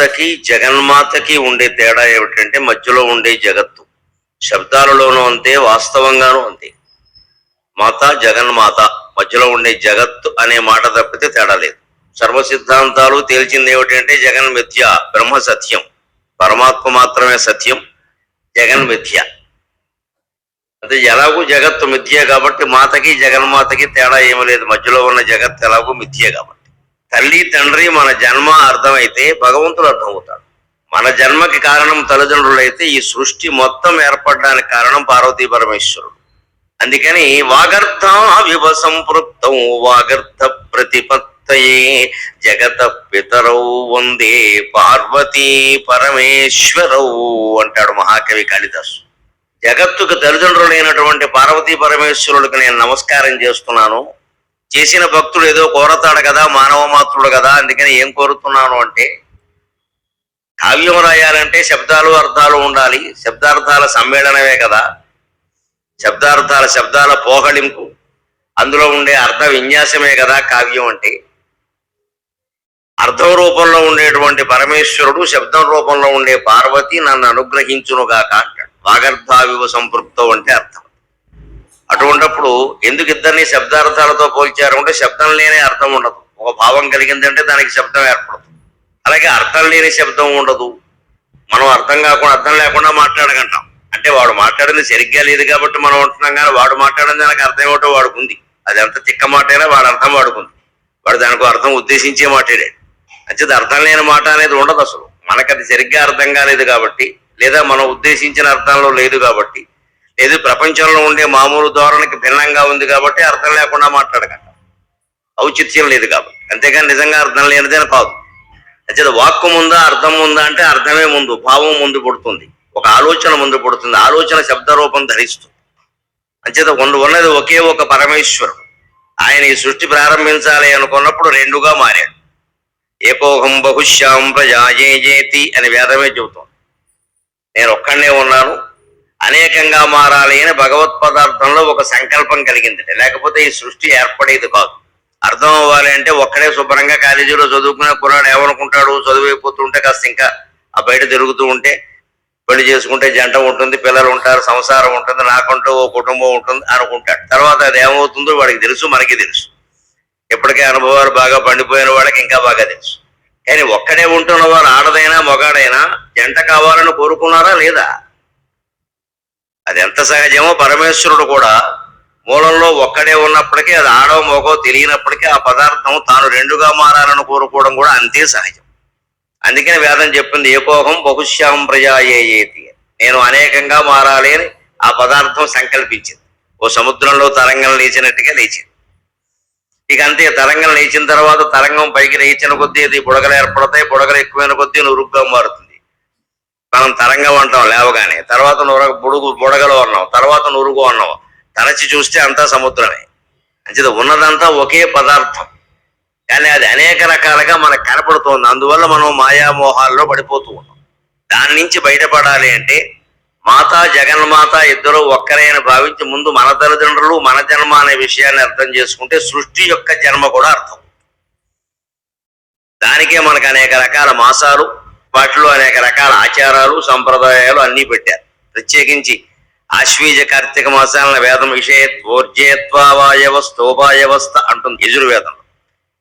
మాతకి జగన్మాతకి ఉండే తేడా ఏమిటంటే మధ్యలో ఉండే జగత్తు. శబ్దాలలోనూ అంతే వాస్తవంగానూ అంతే. మాత జగన్మాత మధ్యలో ఉండే జగత్తు అనే మాట తప్పితే తేడా లేదు. సర్వ సిద్ధాంతాలు తేల్చింది ఏమిటంటే జగన్ మిథ్య బ్రహ్మ సత్యం. పరమాత్మ మాత్రమే సత్యం జగన్ మిథ్య. అంటే ఎలాగూ జగత్తు మిథ్యే కాబట్టి మాతకి జగన్మాతకి తేడా ఏమీ లేదు. మధ్యలో ఉన్న జగత్తు ఎలాగూ మిథ్యే కాబట్టి. తల్లి తండ్రి మన జన్మ అర్థమైతే భగవంతుడు అర్థమవుతాడు. మన జన్మకి కారణం తల్లిదండ్రులైతే ఈ సృష్టి మొత్తం ఏర్పడడానికి కారణం పార్వతీ పరమేశ్వరుడు. అందుకని వాగర్థ విభ సంపృప్తం వాగర్థ ప్రతిపత్తయే జగత పితరౌ వందే పార్వతీ పరమేశ్వరౌ అంటాడు మహాకవి కాళిదాసు. జగత్తుకు తల్లిదండ్రులైనటువంటి పార్వతీ పరమేశ్వరుడికి నేను నమస్కారం చేస్తున్నాను. చేసిన భక్తుడు ఏదో కోరతాడు కదా మానవ మాత్రుడు కదా అందుకని ఏం కోరుతున్నాను అంటే కావ్యం రాయాలంటే శబ్దాలు అర్థాలు ఉండాలి. శబ్దార్థాల సమ్మేళనమే కదా. శబ్దార్థాల శబ్దాల పోహళింపు అందులో ఉండే అర్థ విన్యాసమే కదా కావ్యం అంటే. అర్థం రూపంలో ఉండేటువంటి పరమేశ్వరుడు శబ్దం రూపంలో ఉండే పార్వతి నన్ను అనుగ్రహించునుగాక అంటాడు. వాగర్థావివ సంపృక్తం అంటే అర్థం. అటువంటప్పుడు ఎందుకు ఇద్దరిని శబ్దార్థాలతో పోల్చారు అంటే శబ్దం లేని అర్థం ఉండదు. ఒక భావం కలిగిందంటే దానికి శబ్దం ఏర్పడదు. అలాగే అర్థం లేని శబ్దం ఉండదు. మనం అర్థం కాకుండా అర్థం లేకుండా మాట్లాడగంటాం. అంటే వాడు మాట్లాడింది సరిగ్గా లేదు కాబట్టి మనం ఉంటున్నాం కానీ వాడు మాట్లాడింది దానికి అర్థం ఏమిటో వాడుకుంది. అది ఎంత తిక్క మాట అయినా వాడు అర్థం వాడుకుంది. వాడు దానికి అర్థం ఉద్దేశించే మాట్లాడాడు అంచేది అర్థం లేని మాట అనేది ఉండదు అసలు. మనకు అది సరిగ్గా అర్థం కాలేదు కాబట్టి లేదా మనం ఉద్దేశించిన అర్థంలో లేదు కాబట్టి ఏది ప్రపంచంలో ఉండే మామూలు ధోరణికి భిన్నంగా ఉంది కాబట్టి అర్థం లేకుండా మాట్లాడగట ఔచిత్యం లేదు కాబట్టి. అంతేగాని నిజంగా అర్థం లేనిదని కాదు. అంచేత వాక్కు ముందా అర్థం ఉందా అంటే అర్థమే ముందు భావం ముందు పుడుతుంది. ఒక ఆలోచన ముందు పుడుతుంది. ఆలోచన శబ్ద రూపం ధరిస్తుంది. అంచేత ఉన్నది ఒకే ఒక పరమేశ్వరుడు. ఆయన ఈ సృష్టి ప్రారంభించాలి అనుకున్నప్పుడు రెండుగా మారాడు. ఏకోహం బహుశ్యాం జేతి అని వేదమే చెబుతోంది. నేను ఒక్కడనే ఉన్నాను. అనేకంగా మారాలి అని భగవత్ పదార్థంలో ఒక సంకల్పం కలిగింది లేకపోతే ఈ సృష్టి ఏర్పడేది కాదు. అర్థం అవ్వాలి అంటే ఒక్కడే శుభ్రంగా కాలేజీలో చదువుకునే కుర్రాడు ఏమనుకుంటాడు? చదువైపోతుంటే కాస్త ఇంకా ఆ బయట తిరుగుతూ ఉంటే పెళ్ళి చేసుకుంటే జంట ఉంటుంది పిల్లలు ఉంటారు సంసారం ఉంటుంది నాకంటూ ఓ కుటుంబం ఉంటుంది అనుకుంటాడు. తర్వాత అది ఏమవుతుందో వాడికి తెలుసు మనకి తెలుసు. ఇప్పటికే అనుభవాలు బాగా పండిపోయిన వాళ్ళకి ఇంకా బాగా తెలుసు. కానీ ఒక్కడే ఉంటున్న వారు ఆడదైనా మొగాడైనా జంట కావాలని కోరుకున్నారా లేదా? అది ఎంత సహజమో పరమేశ్వరుడు కూడా మూలంలో ఒక్కడే ఉన్నప్పటికీ అది ఆడో మోగో తెలియనప్పటికీ ఆ పదార్థం తాను రెండుగా మారాలని కోరుకోవడం కూడా అంతే సహజం. అందుకని వేదం చెప్పింది ఏకోహం బహుశ్యాం ప్రజాయేతి నేను అనేకంగా మారాలి అని ఆ పదార్థం సంకల్పించింది. ఓ సముద్రంలో తరంగం లేచినట్టుగా లేచింది. ఇక అంతే తరంగం లేచిన తర్వాత తరంగం పైకి లేచిన కొద్దీ అది బుడగలు ఏర్పడతాయి బుడగలు ఎక్కువైన కొద్దీ నురుగ్గా మారుతుంది. మనం తరంగం అంటాం లేవగానే. తర్వాత నుర బుడుగు బుడగలు అన్నాం తర్వాత నురుగు అన్నాం. తరచి చూస్తే అంతా సముద్రమే. అంచేది ఉన్నదంతా ఒకే పదార్థం. కానీ అది అనేక రకాలుగా మనకు కనపడుతోంది. అందువల్ల మనం మాయామోహాల్లో పడిపోతూ ఉన్నాం. దాని నుంచి బయటపడాలి అంటే మాత జగన్మాత ఇద్దరు ఒక్కరైన భావించి ముందు మన తల్లిదండ్రులు మన జన్మ అనే విషయాన్ని అర్థం చేసుకుంటే సృష్టి యొక్క జన్మ కూడా అర్థం. దానికే మనకు అనేక రకాల మాసాలు వాటిలో అనేక రకాల ఆచారాలు సంప్రదాయాలు అన్నీ పెట్టారు. ప్రత్యేకించి ఆశ్వీజ కార్తీక మాసాలను వేదం విషయత్వోర్జేత్వాయవ స్థోపాయవస్థ అంటుంది యజుర్వేదం.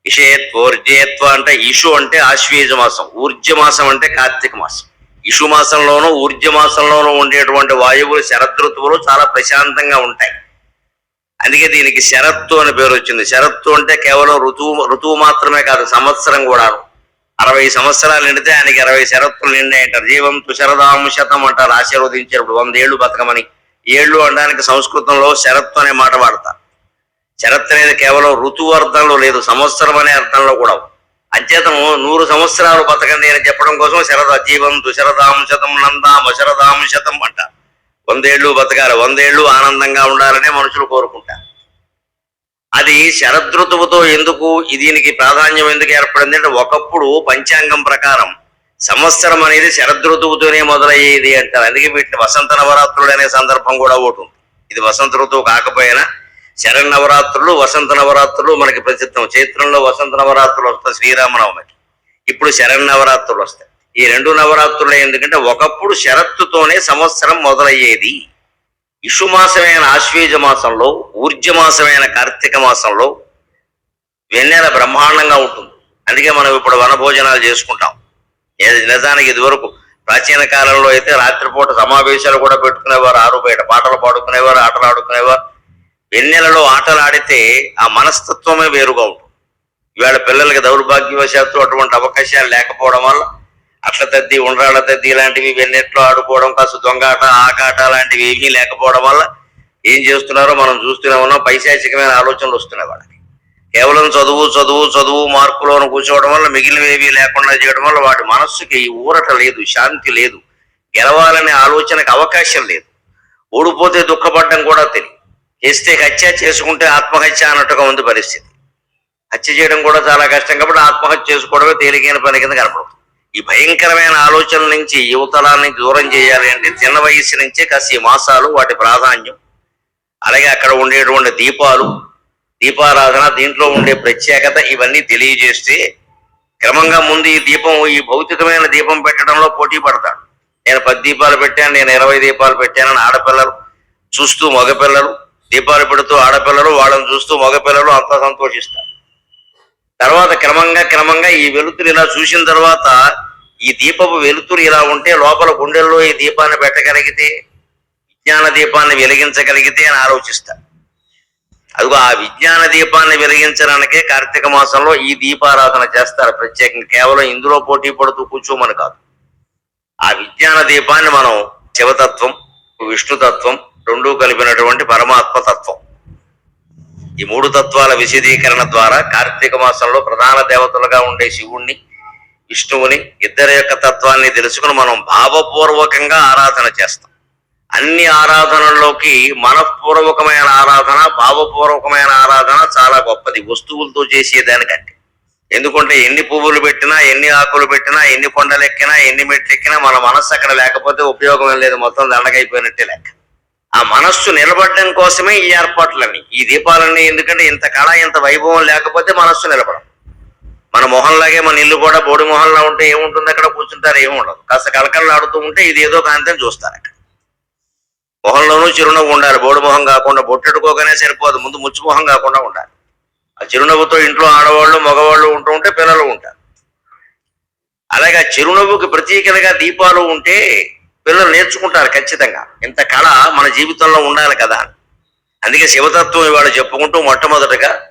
ఇషేత్వోర్జేత్వ అంటే ఇషు అంటే ఆశ్వీజ మాసం ఊర్జ మాసం అంటే కార్తీక మాసం. ఇషు మాసంలోనూ ఊర్జ మాసంలోనూ ఉండేటువంటి వాయువులు శరదృతువులు చాలా ప్రశాంతంగా ఉంటాయి. అందుకే దీనికి శరత్తు అని పేరు వచ్చింది. శరత్తు అంటే కేవలం ఋతువు ఋతువు మాత్రమే కాదు సంవత్సరం కూడా అరవై సంవత్సరాలు నిండితే ఆయనకి అరవై శరత్తులు నిండాయంటారు. జీవం తుషరదాము శతం అంటారు. ఆశీర్వదించేటప్పుడు వంద ఏళ్ళు బతకమని. ఏళ్ళు అనడానికి సంస్కృతంలో శరత్తు అనే మాట వాడతారు. శరత్ అనేది కేవలం ఋతువు అర్థంలో లేదు సంవత్సరం అనే అర్థంలో కూడా. అంచేతము నూరు సంవత్సరాలు బతకండి అని చెప్పడం కోసం శరద జీవం దుశరదాం శతం నందాం అశరదాం శతం అంట వందేళ్ళు బతకాలి వందేళ్ళు ఆనందంగా ఉండాలనే మనుషులు కోరుకుంటారు. అది శరదృతువుతో ఎందుకు దీనికి ప్రాధాన్యం ఎందుకు ఏర్పడింది అంటే ఒకప్పుడు పంచాంగం ప్రకారం సంవత్సరం అనేది శరదృతువుతోనే మొదలయ్యేది అంటారు. అందుకే వీటిని వసంత నవరాత్రులు అనే సందర్భం కూడా ఒకటి ఇది వసంత ఋతువు కాకపోయినా శరన్నవరాత్రులు వసంత నవరాత్రులు మనకి ప్రసిద్ధం. చైత్రంలో వసంత నవరాత్రులు వస్తాయి శ్రీరామనవమికి ఇప్పుడు శరన్నవరాత్రులు వస్తాయి. ఈ రెండు నవరాత్రులు ఎందుకంటే ఒకప్పుడు శరత్తుతోనే సంవత్సరం మొదలయ్యేది. ఇషుమాసమైన ఆశ్వేజ మాసంలో ఊర్జమాసమైన కార్తీక మాసంలో వెన్నెల బ్రహ్మాండంగా ఉంటుంది. అందుకే మనం ఇప్పుడు వనభోజనాలు చేసుకుంటాం. నిజానికి ఇదివరకు ప్రాచీన కాలంలో అయితే రాత్రిపూట సమావేశాలు కూడా పెట్టుకునేవారు ఆరు బయట పాటలు పాడుకునేవారు ఆటలు ఆడుకునేవారు. వెన్నెలలో ఆటలు ఆడితే ఆ మనస్తత్వమే వేరుగా ఉంటుంది. ఇవాళ పిల్లలకి దౌర్భాగ్యవశాత్తు అటువంటి అవకాశాలు లేకపోవడం వల్ల అట్ల తద్ది ఉండ్రాళ్ళ తద్ది ఇలాంటివి వెన్నెట్లో ఆడుకోవడం కాస్త దొంగాట ఆకాట లాంటివి ఏమీ లేకపోవడం వల్ల ఏం చేస్తున్నారో మనం చూస్తూనే ఉన్నాం. పైశాచికమైన ఆలోచనలు వస్తున్నాయి వాళ్ళకి. కేవలం చదువు చదువు చదువు మార్కులోను కూర్చోవడం వల్ల మిగిలినవేవి లేకుండా చేయడం వల్ల వాడి మనస్సుకి ఊరట లేదు శాంతి లేదు. గెలవాలనే ఆలోచనకు అవకాశం లేదు. ఓడిపోతే దుఃఖపడడం కూడా తెలియదు. చేస్తే హత్య చేసుకుంటే ఆత్మహత్య అన్నట్టుగా ఉంది పరిస్థితి. హత్య చేయడం కూడా చాలా కష్టం కాబట్టి ఆత్మహత్య చేసుకోవడమే తేలికైన పని కింద కనపడుతుంది. ఈ భయంకరమైన ఆలోచనల నుంచి యువతలానికి దూరం చేయాలి అంటే చిన్న వయసు నుంచే కాసి మాసాలు వాటి ప్రాధాన్యం. అలాగే అక్కడ ఉండేటువంటి దీపాలు దీపారాధన దీంట్లో ఉండే ప్రత్యేకత ఇవన్నీ తెలియజేస్తే క్రమంగా ముందు ఈ దీపం ఈ భౌతికమైన దీపం పెట్టడంలో పోటీ పడతాడు. నేను పది దీపాలు పెట్టాను నేను ఇరవై దీపాలు పెట్టానని ఆడపిల్లలు చూస్తూ మగపిల్లలు దీపాలు పెడుతూ ఆడపిల్లలు వాళ్ళని చూస్తూ మగపిల్లలు అంతా సంతోషిస్తారు. తర్వాత క్రమంగా క్రమంగా ఈ వెలుతురు ఇలా చూసిన తర్వాత ఈ దీపపు వెలుతురు ఇలా ఉంటే లోపల గుండెల్లో ఈ దీపాన్ని పెట్టగలిగితే విజ్ఞాన దీపాన్ని వెలిగించగలిగితే అని ఆలోచిస్తా. అదిగో ఆ విజ్ఞాన దీపాన్ని వెలిగించడానికే కార్తీక మాసంలో ఈ దీపారాధన చేస్తారు ప్రత్యేకంగా. కేవలం ఇందులో పోటీ పడుతూ కూర్చోమని కాదు. ఆ విజ్ఞాన దీపాన్ని మనం శివతత్వం విష్ణుతత్వం రెండూ కలిపినటువంటి పరమాత్మ తత్వం. ఈ మూడు తత్వాల విశదీకరణ ద్వారా కార్తీక మాసంలో ప్రధాన దేవతలుగా ఉండే శివుణ్ణి విష్ణువుని ఇద్దరి యొక్క తత్వాన్ని తెలుసుకుని మనం భావపూర్వకంగా ఆరాధన చేస్తాం. అన్ని ఆరాధనల్లోకి మనఃపూర్వకమైన ఆరాధన భావపూర్వకమైన ఆరాధన చాలా గొప్పది. వస్తువులతో చేసేదానికంటే. ఎందుకంటే ఎన్ని పువ్వులు పెట్టినా ఎన్ని ఆకులు పెట్టినా ఎన్ని కొండలు ఎక్కినా ఎన్ని మెట్లు ఎక్కినా మన మనస్సు అక్కడ లేకపోతే ఉపయోగం లేదు. మొత్తం దండగైపోయినట్టే లెక్క. ఆ మనస్సు నిలబడడం కోసమే ఈ ఏర్పాట్లన్నీ. ఈ దీపాలన్నీ ఎందుకంటే ఇంత కళ ఇంత వైభవం లేకపోతే మనస్సు నిలబడం మన మొహంలాగే మన ఇల్లు కూడా బోడి మొహంలా ఉంటే ఏముంటుంది? అక్కడ కూర్చుంటారు ఏముండదు కాస్త కలకలలాడుతూ ఉంటే ఇది ఏదో కాంతిని చూస్తారు అక్కడ. మొహంలోనూ చిరునవ్వు ఉండాలి. బోడి మొహం కాకుండా బొట్టెట్టుకోగానే సరిపోదు. ముందు ముచ్చు మొహం కాకుండా ఉండాలి. ఆ చిరునవ్వుతో ఇంట్లో ఆడవాళ్ళు మగవాళ్ళు ఉంటూ ఉంటే పిల్లలు ఉంటారు. అలాగే ఆ చిరునవ్వుకి ప్రతీకలుగా దీపాలు ఉంటే పిల్లలు నేర్చుకుంటారు ఖచ్చితంగా. ఇంత కళ మన జీవితంలో ఉండాలి కదా అందుకే శివతత్వం ఇవాళ చెప్పుకుంటూ మొట్టమొదటగా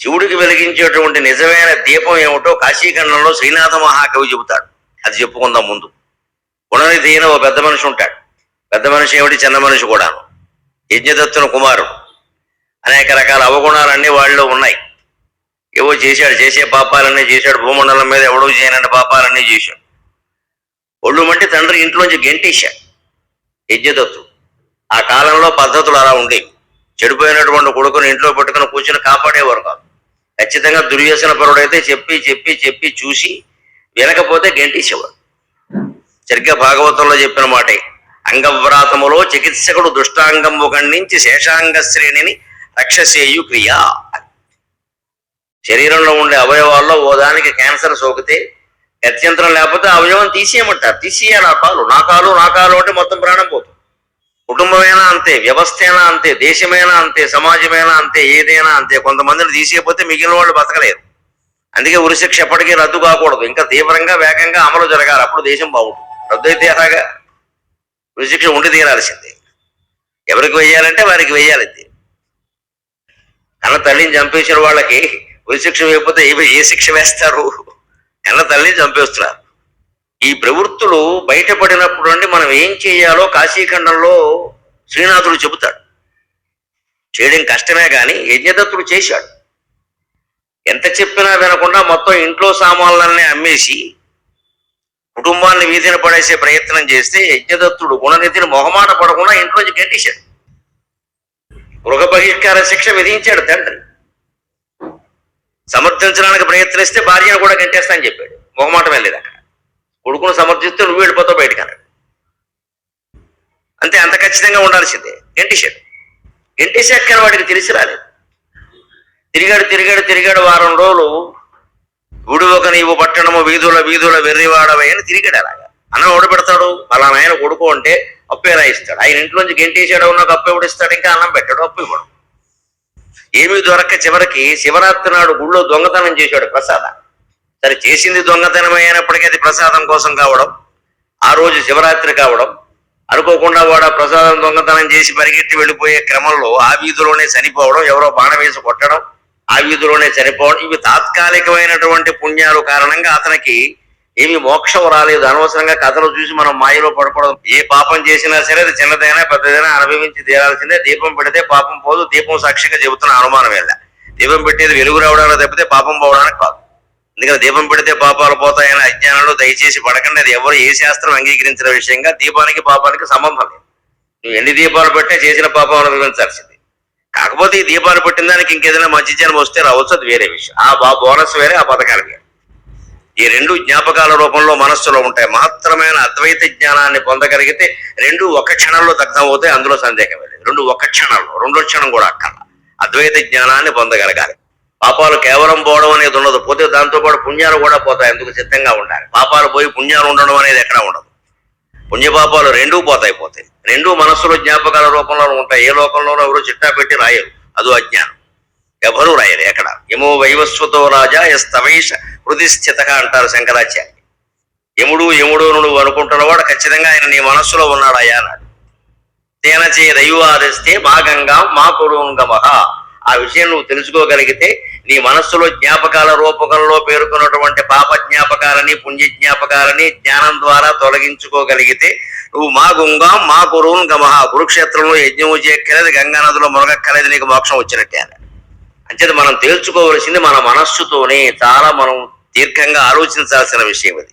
శివుడికి వెలిగించేటువంటి నిజమైన దీపం ఏమిటో కాశీఖండంలో శ్రీనాథ మహాకవి చెబుతాడు. అది చెప్పుకుందాం ముందు. గుణనిధి అయిన ఓ పెద్ద మనిషి ఉంటాడు. పెద్ద మనిషి ఏమిటి? చిన్న మనిషి కూడాను. యజ్ఞదత్తుని కుమారుడు. అనేక రకాల అవగుణాలన్నీ వాళ్ళలో ఉన్నాయి. ఏవో చేశాడు. చేసే పాపాలన్నీ చేశాడు. భూమండలం మీద ఎవడో చేయనని పాపాలన్నీ చేశాడు. ఒళ్ళు మంటే తండ్రి ఇంట్లోంచి గెంటేశాడు యజ్ఞదత్తుడు. ఆ కాలంలో పద్ధతులు అలా ఉండేవి చెడిపోయినటువంటి కొడుకుని ఇంట్లో పెట్టుకుని కూర్చుని కాపాడేవారు కాదు. ఖచ్చితంగా దుర్వ్యసన పరుడైతే చెప్పి చెప్పి చెప్పి చూసి వినకపోతే గెంటేసేవాడు. సరిగ్గా భాగవతంలో చెప్పిన మాటే అంగవ్రాతములో చికిత్సకుడు దుష్టాంగము ఖండించి శేషాంగ శ్రేణిని రక్షసేయు క్రియ. శరీరంలో ఉండే అవయవాల్లో ఓ దానికి క్యాన్సర్ సోకితే గత్యంతరం లేకపోతే ఆ అవయవం తీసేయమంటారు. తీసేయాలి ఆ కాలు. నా కాలు నా కాలు అంటే మొత్తం ప్రాణం పోతుంది కుటుంబమైనా అంతే వ్యవస్థైనా అంతే దేశమైనా అంతే సమాజమైనా అంతే ఏదైనా అంతే. కొంతమందిని తీసేయకపోతే మిగిలిన వాళ్ళు బతకలేరు. అందుకే ఉరిశిక్ష ఎప్పటికీ రద్దు కాకూడదు. ఇంకా తీవ్రంగా వేగంగా అమలు జరగాలి. అప్పుడు దేశం బాగుంటుంది. రద్దు అయితే ఎలాగా? ఉరిశిక్ష ఉండి తీరాల్సిందే. ఎవరికి వెయ్యాలంటే వారికి వేయాలి కన్న తల్లిని చంపేసిన వాళ్ళకి ఉరిశిక్ష వేయకపోతే ఏ శిక్ష వేస్తారు? కన్న తల్లిని చంపేస్తున్నారు. ఈ ప్రవృత్తులు బయటపడినప్పుడు అండి మనం ఏం చేయాలో కాశీఖండంలో శ్రీనాథుడు చెబుతాడు. చేయడం కష్టమే కానీ యజ్ఞదత్తుడు చేశాడు. ఎంత చెప్పినా వినకుండా మొత్తం ఇంట్లో సామాన్లన్నీ అమ్మేసి కుటుంబాన్ని వీధిన పడేసే ప్రయత్నం చేస్తే యజ్ఞదత్తుడు గుణనిధిని మొహమాట పడకుండా ఇంట్లోంచి గెంటేశాడు. గృహ బహిష్కార శిక్ష విధించాడు తండ్రి. సమర్థించడానికి ప్రయత్నిస్తే భార్యను కూడా గంటేస్తా అని చెప్పాడు. మొహమాటం వెళ్ళలేదు అక్కడ. కొడుకును సమర్థిస్తే నువ్వు వెళ్ళిపోతావు బయటకు అన్నాడు. అంతే అంత ఖచ్చితంగా ఉండాల్సిందే. గంటేశాడు. గంటేశాక వాడికి తెలిసి రాలేదు. తిరిగాడు తిరిగాడు తిరిగాడు వారం రోజులు గుడి ఒక నీవు పట్టణము వీధుల వీధుల వెర్రివాడవే అని తిరిగాడు అలాగా. అన్నం ఓడిపెడతాడు అలా ఆయన కొడుకు అంటే అప్పు ఇస్తాడు ఆయన ఇంట్లోంచి గెంటేసాడు నాకు అప్పు ఎవడు ఇస్తాడు? ఇంకా అన్నం పెట్టాడు అప్పు ఇవ్వడు. ఏమీ దొరక్క చివరికి శివరాత్రి నాడు గుళ్ళో దొంగతనం చేశాడు ప్రసాద. సరే చేసింది దొంగతనం అయినప్పటికీ అది ప్రసాదం కోసం కావడం ఆ రోజు శివరాత్రి కావడం అనుకోకుండా వాడు ప్రసాదం దొంగతనం చేసి పరిగెత్తి వెళ్ళిపోయే క్రమంలో ఆ వీధిలోనే చనిపోవడం ఎవరో బాణం వేసి కొట్టడం ఆ వీధిలోనే చనిపోవడం ఇవి తాత్కాలికమైనటువంటి పుణ్యాలు కారణంగా అతనికి ఏమి మోక్షం రాలేదు. అనవసరంగా కథలు చూసి మనం మాయలో పడకూడదు. ఏ పాపం చేసినా సరే అది చిన్నదైనా పెద్దదైనా అనుభవించి తీరాల్సిందే. దీపం పెడితే పాపం పోదు. దీపం సాక్షిగా చెబుతున్న అనుమానం వెళ్ళ దీపం పెట్టేది వెలుగు రావడానికి తప్పితే పాపం పోవడానికి కాదు. ఎందుకంటే దీపం పెడితే పాపాలు పోతాయని అజ్ఞానంలో దయచేసి పడకండి. అది ఎవరు ఏ శాస్త్రం అంగీకరించిన విషయంగా దీపానికి పాపానికి సంబంధం లేదు. నువ్వు ఎన్ని దీపాలు పెట్టే చేసిన పాపం అనుభవించాల్సింది. కాకపోతే ఈ దీపాలు పెట్టిన దానికి ఇంకేదైనా మంచి జనం వస్తే రావచ్చు. అది వేరే విషయం. ఆ బోనస్ వేరే ఆ పథకాలు వేరే. ఈ రెండు జ్ఞాపకాల రూపంలో మనస్సులో ఉంటాయి. మహత్తరమైన అద్వైత జ్ఞానాన్ని పొందగలిగితే రెండు ఒక క్షణంలో దగ్ధం అవుతాయి అందులో సందేహం లేదు. రెండు ఒక క్షణంలో రెండో క్షణం కూడా అక్కల అద్వైత జ్ఞానాన్ని పొందగలగాలి. పాపాలు కేవలం పోవడం అనేది ఉండదు. పోతే దాంతోపాటు పుణ్యాలు కూడా పోతాయి అందుకు సిద్ధంగా ఉండాలి. పాపాలు పోయి పుణ్యాలు ఉండడం అనేది ఎక్కడ ఉండదు. పుణ్యపాపాలు రెండూ పోతాయి పోతాయి. రెండూ మనస్సులో జ్ఞాపకాల రూపంలో ఉంటాయి. ఏ లోకంలోనూ ఎవరు చిట్టా పెట్టి రాయరు. అదో అజ్ఞానం. ఎవరు రాయరు ఎక్కడ? యమో వైవస్వతో రాజా ఎస్తమేష హృదిస్థిత అంటారు శంకరాచార్య యముడు యముడు నువ్వు అనుకుంటున్నవాడు ఖచ్చితంగా ఆయన నీ మనస్సులో ఉన్నాడయ్యా అన్నాడు. తేన చే దైవాదిస్తే మా గంగా మా కురుంగమహ ఆ విషయం నువ్వు తెలుసుకోగలిగితే నీ మనస్సులో జ్ఞాపకాల రూపకంలో పేర్కొన్నటువంటి పాప జ్ఞాపకాలని పుణ్య జ్ఞాపకాలని జ్ఞానం ద్వారా తొలగించుకోగలిగితే నువ్వు మా గుంగా మా కురున్ గమహ కురుక్షేత్రంలో యజ్ఞము చేయక్కలేదు గంగా నదిలో మునగక్కలేదు నీకు మోక్షం వచ్చినట్టే అన్నాడు. అంచేత మనం తేల్చుకోవలసింది మన మనస్సుతోనే చాలా మనం దీర్ఘంగా ఆలోచించాల్సిన విషయం అది.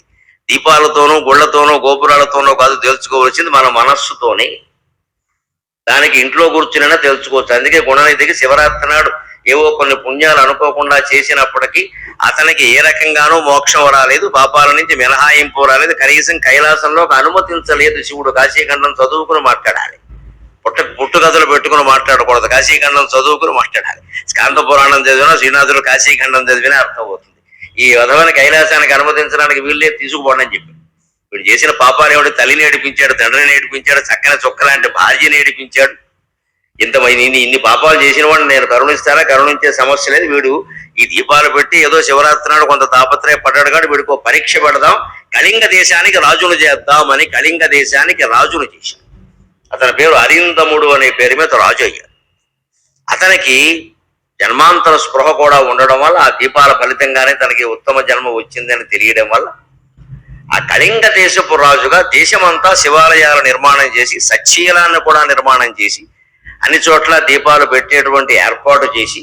దీపాలతోనూ గుళ్ళతోనూ గోపురాలతోనూ కాదు తేల్చుకోవలసింది మన మనస్సుతోనే. దానికి ఇంట్లో కూర్చునైనా తెలుసుకోవచ్చు అందుకే గుణనిధికి శివరాత్రి నాడు ఏవో కొన్ని పుణ్యాలు అనుకోకుండా చేసినప్పటికీ అతనికి ఏ రకంగానూ మోక్షం రాలేదు. పాపాల నుంచి మినహాయింపు రాలేదు. కనీసం కైలాసంలో అనుమతించలేదు శివుడు. కాశీఖండం చదువుకుని మాట్లాడాలి. పుట్ట పుట్టుకథలు పెట్టుకుని మాట్లాడకూడదు. కాశీఖండం చదువుకుని మాట్లాడాలి. స్కాంత పురాణం చదివినా శ్రీనాథుడు కాశీఖండం చదివినా అర్థమవుతుంది. ఈ విధమైన కైలాసానికి అనుమతించడానికి వీళ్ళే తీసుకుపోండి అని చెప్పి వీడు చేసిన పాపాలు ఏమిటి? తల్లిని ఏడిపించాడు తండ్రిని ఏడిపించాడు చక్కని చుక్క లాంటి భార్యని ఏడిపించాడు. ఇంత ఇన్ని ఇన్ని పాపాలు చేసిన వాడిని నేను కరుణిస్తానా? కరుణించే సమస్య లేదు. వీడు ఈ దీపాలు పెట్టి ఏదో శివరాత్రి నాడు కొంత తాపత్రయ పడ్డాడు కానీ వీడికో పరీక్ష పెడదాం. కళింగ దేశానికి రాజును చేద్దామని కళింగ దేశానికి రాజును చేశాడు. అతని పేరు అరిందముడు అనే పేరు మీద రాజు అయ్యాడు. అతనికి జన్మాంతర స్పృహ కూడా ఉండడం వల్ల ఆ దీపాల ఫలితంగానే తనకి ఉత్తమ జన్మ వచ్చిందని తెలియడం వల్ల ఆ కళింగ దేశపు రాజుగా దేశమంతా శివాలయాల నిర్మాణం చేసి సచ్చీలాన్ని కూడా నిర్మాణం చేసి అన్ని చోట్ల దీపాలు పెట్టేటువంటి ఏర్పాటు చేసి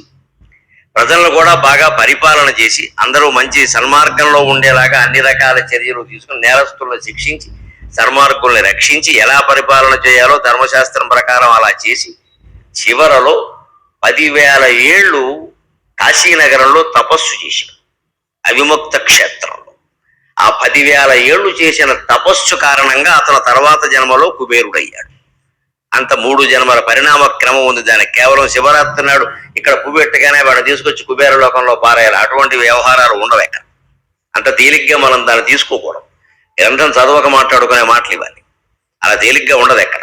ప్రజలను కూడా బాగా పరిపాలన చేసి అందరూ మంచి సన్మార్గంలో ఉండేలాగా అన్ని రకాల చర్యలు తీసుకుని నేరస్తులను శిక్షించి ధర్మార్గుల్ని రక్షించి ఎలా పరిపాలన చేయాలో ధర్మశాస్త్రం ప్రకారం అలా చేసి చివరలో పదివేల ఏళ్ళు కాశీనగరంలో తపస్సు చేశాడు. అవిముక్త క్షేత్రంలో. ఆ పదివేల ఏళ్ళు చేసిన తపస్సు కారణంగా అతను తర్వాత జన్మలో కుబేరుడయ్యాడు. అంత మూడు జన్మల పరిణామ క్రమం ఉంది. దానికి కేవలం శివరాత్రి నాడు ఇక్కడ పువ్వెట్టగానే వాడు తీసుకొచ్చి కుబేర లోకంలో పారేయాలి. అటువంటి వ్యవహారాలు ఉండవు ఇక్కడ అంత తేలిగ్గా మనం దాన్ని తీసుకోకూడదు. గ్రంథం చదవక మాట్లాడుకునే మాటలు ఇవ్వాలి. అలా తేలిగ్గా ఉండదు ఎక్కడ.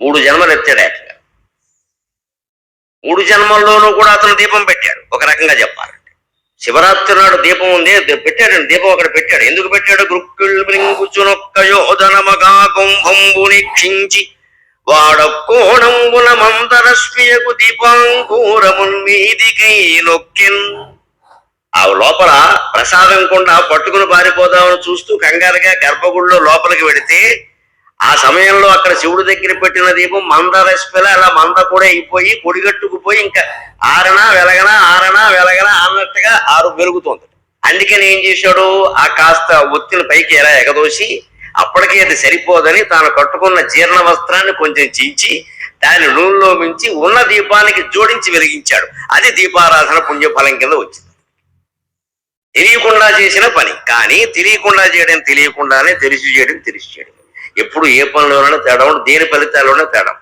మూడు జన్మలు ఎత్తాడు ఏకంగా మూడు జన్మల్లోనూ కూడా అతను దీపం పెట్టాడు. ఒక రకంగా చెప్పాలంటే. శివరాత్రి నాడు దీపం ఉంది. పెట్టాడండి. దీపం అక్కడ పెట్టాడు. ఎందుకు పెట్టాడు? గృక్కుల్ మృంగుచునొక్క క్షించి కుంభంబు నిక్షించి మందరశ్మియకు దీపాంకూరమున్ మీదికై నొక్కిన్. ఆ లోపల ప్రసాదం కుండా పట్టుకుని పారిపోదామని చూస్తూ కంగారుగా గర్భగుడిలో లోపలికి వెడితే ఆ సమయంలో అక్కడ శివుడి దగ్గర పెట్టిన దీపం మందరశ్మిల అలా మంద కూడా అయిపోయి పొడిగట్టుకుపోయి ఇంకా ఆరణ వెలగన ఆరణ వెలగన అన్నట్టుగా ఆరు పెరుగుతుంది అందుకని ఏం చేశాడు? ఆ కాస్త ఒత్తిని పైకి ఎలా ఎగదోసి అప్పటికే అది సరిపోదని తాను కట్టుకున్న జీర్ణ వస్త్రాన్ని కొంచెం చించి దాని నూనెలో మించి ఉన్న దీపానికి జోడించి వెలిగించాడు. అది దీపారాధన పుణ్యఫలం కింద వచ్చింది. తెలియకుండా చేసిన పని. కానీ తెలియకుండా చేయడం తెలియకుండానే తెలిసి చేయడం తెలిసి చేయడం. ఎప్పుడు ఏ పనిలోనైనా తేడా ఉండదు, దేని ఫలితాల్లోనే తేడా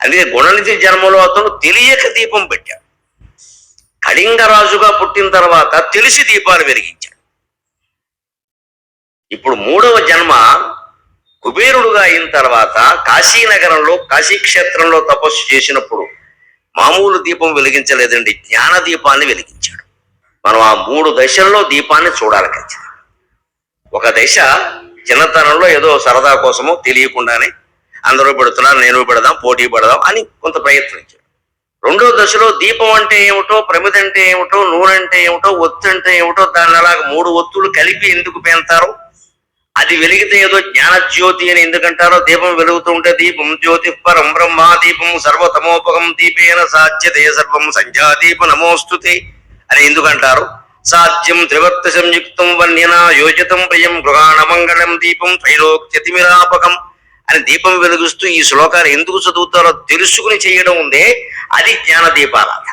అందుకే గుణనిధి జన్మలో అతను తెలియక దీపం పెట్టాడు. కళింగరాజుగా పుట్టిన తర్వాత తెలిసి దీపాలు వెలిగించాడు. ఇప్పుడు మూడవ జన్మ కుబేరుడుగా అయిన తర్వాత కాశీనగరంలో కాశీక్షేత్రంలో తపస్సు చేసినప్పుడు మామూలు దీపం వెలిగించలేదండి. జ్ఞాన దీపాన్ని వెలిగించాడు. మనం ఆ మూడు దశల్లో దీపాన్ని చూడాలి ఖచ్చితంగా. ఒక దశ చిన్నతనంలో ఏదో సరదా కోసమో తెలియకుండానే అందరూ పెడుతున్నారు నేను పెడదాం పోటీ పెడదాం అని కొంత ప్రయత్నించాడు రెండో దశలో దీపం అంటే ఏమిటో ప్రమిద అంటే ఏమిటో నూనె అంటే ఏమిటో ఒత్తు అంటే ఏమిటో దాన్ని అలాగ మూడు ఒత్తులు కలిపి ఎందుకు పెంచారు అది వెలిగితే ఏదో జ్ఞానజ్యోతి అని ఎందుకంటారో? దీపం వెలుగుతూ ఉంటే దీపం జ్యోతి పరం బ్రహ్మ దీపం సర్వతమోపకం దీపేన సాధ్యతే సర్వం సంధ్యాదీప నమోస్తుతే. అని ఎందుకంటారు? సాధ్యం త్రివర్త సంయుక్తం వన్యనా యోజితం ప్రియం గృహాణ మంగళం దీపం త్రైలోక్యతిమిరాపకం అని దీపం వెలుగుస్తూ ఈ శ్లోకాలు ఎందుకు చదువుతారో తెలుసుకుని చేయడం ఉందే అది జ్ఞాన దీపారాధన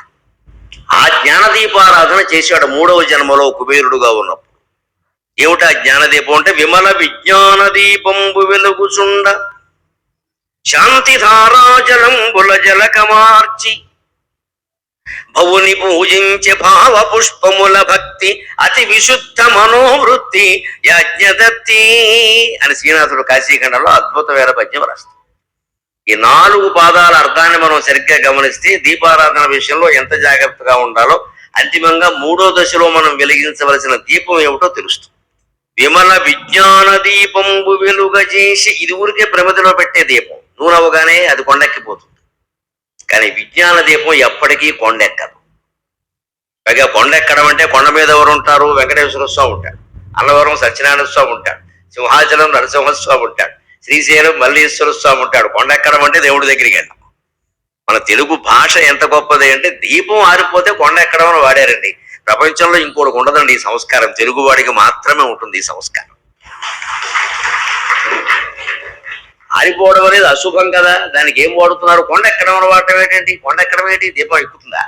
ఆ జ్ఞాన దీపారాధన చేశాడు మూడవ జన్మలో కుబేరుడుగా ఉన్నప్పుడు. ఏమిటా జ్ఞానదీపం అంటే? విమల విజ్ఞాన దీపంబు వెలుగుచుండ. శాంతి ధారాజలంబుల జలకమార్చి. భవుని పూజించే భావ పుష్పముల భక్తి అతి విశుద్ధ మనోవృత్తి యజ్ఞదత్తి అని శ్రీనాథుడు కాశీఖండంలో అద్భుతమైన పద్యం రాస్తాడు. ఈ నాలుగు పాదాల అర్థాన్ని మనం సరిగ్గా గమనిస్తే దీపారాధన విషయంలో ఎంత జాగ్రత్తగా ఉండాలో అంతిమంగా మూడో దశలో మనం వెలిగించవలసిన దీపం ఏమిటో తెలుస్తుంది. విమల విజ్ఞాన దీపంబు వెలుగజేసి ఇది ఊరికే ప్రమిదిలో పెట్టే దీపం. నూనె అవగానే అది కొండెక్కిపోతుంది. కానీ విజ్ఞాన దీపం ఎప్పటికీ కొండెక్కదు. పైగా కొండెక్కడం అంటే కొండ మీద ఎవరు ఉంటారు వెంకటేశ్వర స్వామి ఉంటాడు. అన్నవరం సత్యనారాయణ స్వామి ఉంటాడు. సింహాచలం నరసింహస్వామి ఉంటాడు. శ్రీశైలం మల్లీశ్వర స్వామి ఉంటాడు. కొండెక్కడం అంటే దేవుడి దగ్గరికి వెళ్ళాం మన తెలుగు భాష ఎంత గొప్పది అంటే దీపం ఆరిపోతే కొండ ఎక్కడం అని వాడారండి. ప్రపంచంలో ఇంకోటి ఉండదండి ఈ సంస్కారం. తెలుగువాడికి మాత్రమే ఉంటుంది ఈ సంస్కారం. ఆరిపోవడం అనేది అశుభం కదా. దానికి ఏం వాడుతున్నారు? కొండ ఎక్కడం అని వాడటం ఏంటండి? కొండ ఎక్కడం ఏంటి? దీపం ఎక్కుతుందా?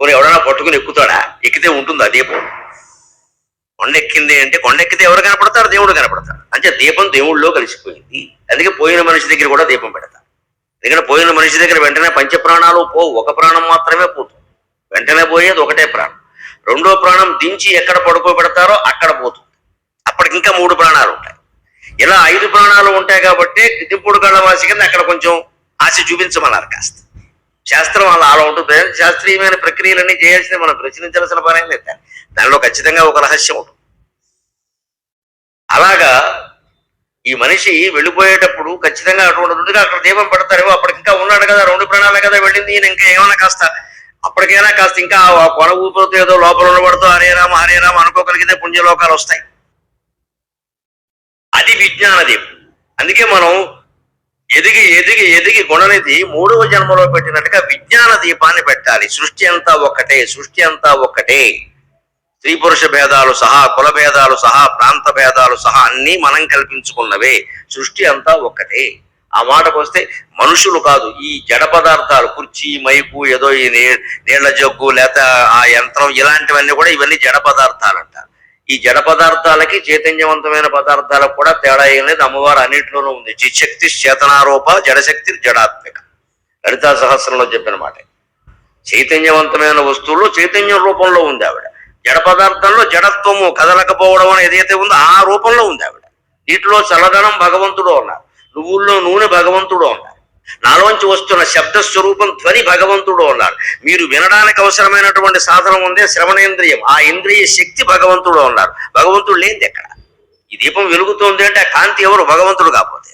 కొన్ని ఎవడైనా పట్టుకుని ఎక్కుతాడా? ఎక్కితే ఉంటుందా దీపం? కొండ ఎక్కింది అంటే కొండ ఎక్కితే ఎవరు కనపడతారు? దేవుడు కనపడతారు అంటే దీపం దేవుళ్ళలో కలిసిపోయింది. అందుకే పోయిన మనిషి దగ్గర కూడా దీపం పెడతారు. ఎందుకంటే పోయిన మనిషి దగ్గర వెంటనే పంచ ప్రాణాలు పోవు. ఒక ప్రాణం మాత్రమే పోతుంది వెంటనే పోయేది ఒకటే ప్రాణం. రెండో ప్రాణం దించి ఎక్కడ పడుకోబెడతారో అక్కడ పోతుంది. అప్పటికి ఇంకా మూడు ప్రాణాలు ఉంటాయి. ఇలా ఐదు ప్రాణాలు ఉంటాయి కాబట్టి దిప్పుడు కళ్ళవాసి కింద అక్కడ కొంచెం ఆశ చూపించమన్నారు కాస్త. శాస్త్రం అలా అలా ఉంటుంది. శాస్త్రీయమైన ప్రక్రియలన్నీ చేయాల్సింది మనం ప్రచురించాల్సిన పని లేదు. దానిలో ఖచ్చితంగా ఒక రహస్యం ఉంటుంది. అలాగా ఈ మనిషి వెళ్ళిపోయేటప్పుడు ఖచ్చితంగా అటువంటి ఉండగా అక్కడ దీపం పెడతారేమో అప్పటికి ఇంకా ఉన్నాడు కదా రెండు ప్రాణాలే కదా వెళ్ళింది. ఈయన ఇంకా ఏమైనా కాస్త అప్పటికైనా కాస్త ఇంకా ఆ కొన ఊపిరితో ఏదో లోపల ఉండబడుతూ హరే రామ హరే రామ అనుకోగలిగితే పుణ్యలోకాలు వస్తాయి. అది విజ్ఞాన దీపం అందుకే మనం ఎదిగి ఎదిగి ఎదిగి గుణనిధి మూడవ జన్మలో పెట్టినట్టుగా విజ్ఞాన దీపాన్ని పెట్టాలి. సృష్టి అంతా ఒక్కటే సృష్టి అంతా ఒక్కటే. స్త్రీ పురుష భేదాలు సహా కుల భేదాలు సహా ప్రాంత భేదాలు సహా అన్నీ మనం కల్పించుకున్నవే. సృష్టి అంతా ఒక్కటే. ఆ మాటకు వస్తే మనుషులు కాదు ఈ జడ పదార్థాలు కుర్చీ మైకు ఏదో ఈ నీళ్ళ జగ్గు లేక ఆ యంత్రం ఇలాంటివన్నీ కూడా ఇవన్నీ జడ పదార్థాలు అంటారు ఈ జడ పదార్థాలకి చైతన్యవంతమైన పదార్థాలకు కూడా తేడా ఏం లేదు. అమ్మవారు అన్నింటిలోనూ ఉంది. చిశక్తి చేతనారూప జడశక్తి జడాత్మిక. లలితా సహస్రంలో చెప్పిన మాట. చైతన్యవంతమైన వస్తువుల్లో చైతన్య రూపంలో ఉంది ఆవిడ. జడ పదార్థంలో జడత్వము కదలకపోవడం అని ఏదైతే ఉందో ఆ రూపంలో ఉంది ఆవిడ. వీటిలో చల్లదనం భగవంతుడు ఉన్నారు. నువ్వుల్లో నూనె భగవంతుడు ఉన్నారు. నాలోంచి వస్తున్న శబ్ద స్వరూపం ధ్వని భగవంతుడు ఉన్నారు మీరు వినడానికి అవసరమైనటువంటి సాధనం ఉందే శ్రవణేంద్రియం. ఆ ఇంద్రియ శక్తి భగవంతుడు ఉన్నారు భగవంతుడు లేనిది ఎక్కడ? ఈ దీపం వెలుగుతోంది అంటే ఆ కాంతి ఎవరు? భగవంతుడు కాకపోతే.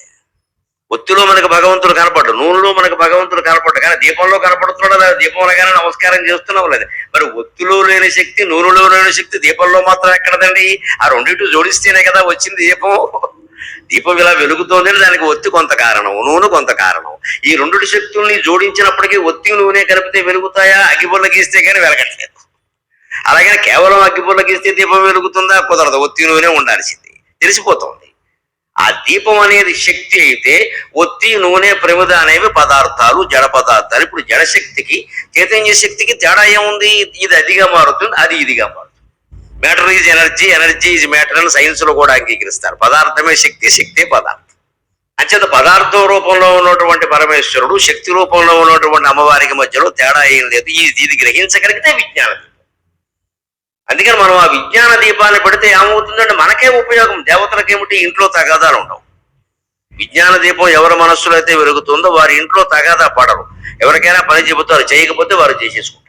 ఒత్తిలో మనకు భగవంతుడు కనపడ్డు నూనెలో మనకు భగవంతుడు కనపడ్డు కానీ దీపంలో కనపడుతున్నాడు లేదా? దీపం అనగానే నమస్కారం చేస్తున్నావు లేదు? మరి ఒత్తిలో లేని శక్తి నూనెలో లేని శక్తి దీపంలో మాత్రం ఎక్కడదండి? ఆ రెండింటి జోడిస్తేనే కదా వచ్చింది దీపం. దీపం ఇలా వెలుగుతోంది దానికి ఒత్తి కొంత కారణం నూనె కొంత కారణం. ఈ రెండు శక్తుల్ని జోడించినప్పటికీ ఒత్తి నూనె కలిపితే వెలుగుతాయా? అగ్గిపుల్ల గీస్తే కానీ వెలగట్లేదు. అలాగే కేవలం అగ్గిపుల్ల గీస్తే దీపం వెలుగుతుందా? కుదరదు. ఒత్తి నూనె ఉండాల్సింది. తెలిసిపోతుంది. ఆ దీపం అనేది శక్తి అయితే ఒత్తి నూనె ప్రమిద అనేవి పదార్థాలు జడ పదార్థాలు. ఇప్పుడు జడశక్తికి చైతన్య శక్తికి తేడా ఏముంది? ఇది అదిగా మారుతుంది అది ఇదిగా మారుతుంది. Matter is energy energy is matter అని సైన్స్లో కూడా అంగీకరిస్తారు. పదార్థమే శక్తి. శక్తి పదార్థం. అంచేత పదార్థం రూపంలో ఉన్నటువంటి పరమేశ్వరుడు శక్తి రూపంలో ఉన్నటువంటి అమ్మవారికి మధ్యలో తేడా ఏం లేదు. ఇది గ్రహించగలిగితే విజ్ఞానం అందుకని మనం ఆ విజ్ఞాన దీపాన్ని పెడితే ఏమవుతుందంటే మనకే ఉపయోగం. దేవతలకేమిటి? ఇంట్లో తగాదాలు ఉండవు. విజ్ఞాన దీపం ఎవరి మనస్సులో అయితే వెలుగుతుందో వారి ఇంట్లో తగాదా పడరు. ఎవరికైనా పని చెబుతారు. చేయకపోతే వారు చేసేసుకుంటారు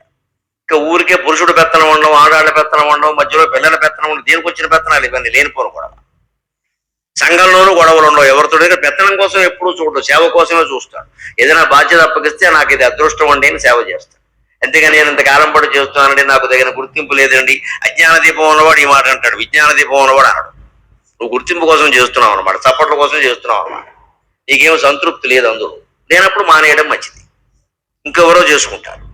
ఇంకా ఊరికే పురుషుడు పెత్తనం ఉండడం ఆడాళ్ళ పెత్తనం ఉండడం మధ్యలో పిల్లల పెత్తనం ఉండడం దేనికి వచ్చిన పెత్తనాలు ఇవన్నీ లేనిపోను గొడవ సంఘంలోనూ గొడవలు ఉండవు. ఎవరితో పెత్తనం కోసం ఎప్పుడూ చూడడు. సేవ కోసమే చూస్తాడు. ఏదైనా బాధ్యత అప్పగిస్తే నాకు ఇది అదృష్టం అండి అని సేవ చేస్తాడు. అంతేగాని నేను ఇంతకాలం పాటు చేస్తున్నానండి నాకు తగిన గుర్తింపు లేదండి. అజ్ఞాన దీపం ఉన్నవాడు ఈ మాట అంటాడు. విజ్ఞాన దీపం ఉన్నవాడు అనడు. నువ్వు గుర్తింపు కోసం చేస్తున్నావు అనమాట చప్పట్ల కోసం చేస్తున్నావు అనమాట నీకేం సంతృప్తి లేదు అందులో. లేనప్పుడు మానేయడం మంచిది. ఇంకెవరో చేసుకుంటారు.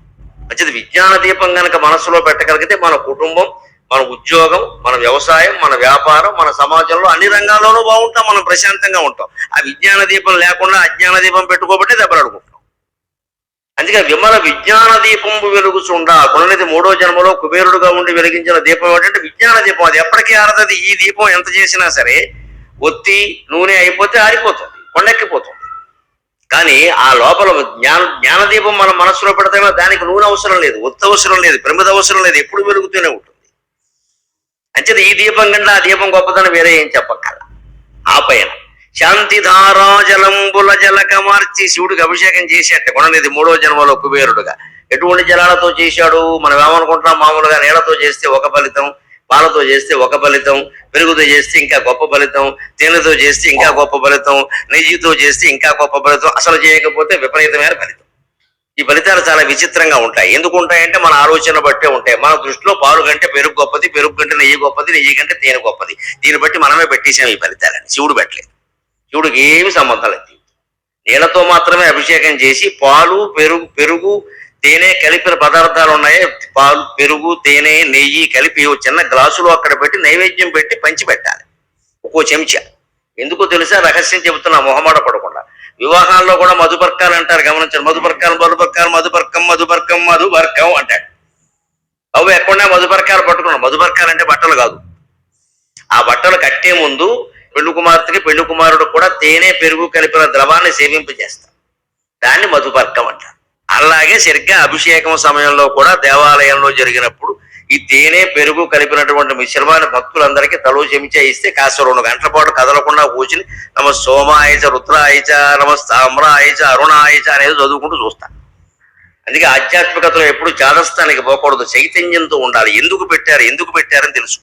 మంచిది. విజ్ఞాన దీపం కనుక మనసులో పెట్టగలిగితే మన కుటుంబం మన ఉద్యోగం మన వ్యవసాయం మన వ్యాపారం మన సమాజంలో అన్ని రంగాల్లోనూ బాగుంటాం మనం ప్రశాంతంగా ఉంటాం. ఆ విజ్ఞాన దీపం లేకుండా అజ్ఞాన దీపం పెట్టుకోబట్టే దెబ్బలాడుకుంటాం అందుకే విమల విజ్ఞాన దీపం వెలుగుచుండా. గుణనిధి మూడో జన్మలో కుబేరుడుగా ఉండి వెలిగించిన దీపం ఏంటంటే విజ్ఞాన దీపం అది ఎప్పటికీ ఆరదది. ఈ దీపం ఎంత చేసినా సరే ఒత్తి నూనె అయిపోతే ఆరిపోతుంది. కొండెక్కిపోతుంది కానీ ఆ లోపల జ్ఞాన జ్ఞానదీపం మన మనసులో పెడతామో దానికి నూనె అవసరం లేదు ఒత్తి అవసరం లేదు ప్రమిద అవసరం లేదు ఎప్పుడు వెలుగుతూనే ఉంటుంది. అంచేది ఈ దీపం కంటే ఆ దీపం గొప్పదని వేరే ఏం చెప్పక్కల. ఆ పైన. శాంతిధారా జలంబుల జలక మార్చి శివుడికి అభిషేకం చేసేట కొననిది మూడో జన్మలో కుబేరుడుగా. ఎటువంటి జలాలతో చేశాడు? మనం ఏమనుకుంటున్నాం? మామూలుగా నీళ్ళతో చేస్తే ఒక ఫలితం పాలతో చేస్తే ఒక ఫలితం పెరుగుతో చేస్తే ఇంకా గొప్ప ఫలితం తేనెతో చేస్తే ఇంకా గొప్ప ఫలితం నెయ్యితో చేస్తే ఇంకా గొప్ప ఫలితం అసలు చేయకపోతే విపరీతమైన ఫలితం. ఈ ఫలితాలు చాలా విచిత్రంగా ఉంటాయి. ఎందుకు ఉంటాయంటే మన ఆలోచన బట్టే ఉంటాయి. మన దృష్టిలో పాలు కంటే పెరుగు గొప్పది పెరుగు కంటే నెయ్యి గొప్పది నెయ్యి కంటే తేనె గొప్పది. దీన్ని బట్టి మనమే పెట్టేసాం ఈ ఫలితాలని. శివుడు పెట్టలేదు. శివుడికి ఏమి సంబంధం లేదు. నీళ్ళతో మాత్రమే అభిషేకం చేసి పాలు పెరుగు పెరుగు తేనె కలిపిన పదార్థాలు ఉన్నాయి పాలు పెరుగు తేనె నెయ్యి కలిపి ఓ చిన్న గ్లాసులో అక్కడ పెట్టి నైవేద్యం పెట్టి పంచి పెట్టాలి ఒక్కో చెంచా. ఎందుకో తెలుసా? రహస్యం చెబుతున్నా మొహమాట పడకుండా. వివాహాల్లో కూడా మధుపర్కాలు అంటారు గమనించండి. మధుపర్కాలు మధుపర్కాలు మధుపర్కం మధుపర్కం మధుపర్కం అంటాడు అవి ఎక్కడా మధుపర్కాలు? పట్టుకున్నాం. మధుపర్కాలు అంటే బట్టలు కాదు. ఆ బట్టలు కట్టే ముందు పెళ్ళి కుమార్తెకి పెళ్ళి కుమారుడు కూడా తేనె పెరుగు కలిపిన ద్రవాన్ని సేవింపజేస్తారు. దాన్ని మధుపర్కం అంటారు. అలాగే సరిగ్గా అభిషేకం సమయంలో కూడా దేవాలయంలో జరిగినప్పుడు ఈ తేనె పెరుగు కలిపినటువంటి మిశ్రమాన్ని భక్తులందరికీ తలో చెమిచే ఇస్తే కాస్త రెండు గంటల పాటు కదలకుండా కూర్చుని నమ సోమాయచ రుద్రాయచ నమ తామ్రాయచ అరుణాయచ అనేది చదువుకుంటూ చూస్తాను అందుకే ఆధ్యాత్మికతలో ఎప్పుడు చాదస్తానికి పోకూడదు. చైతన్యంతో ఉండాలి. ఎందుకు పెట్టారు? ఎందుకు పెట్టారని తెలుసు.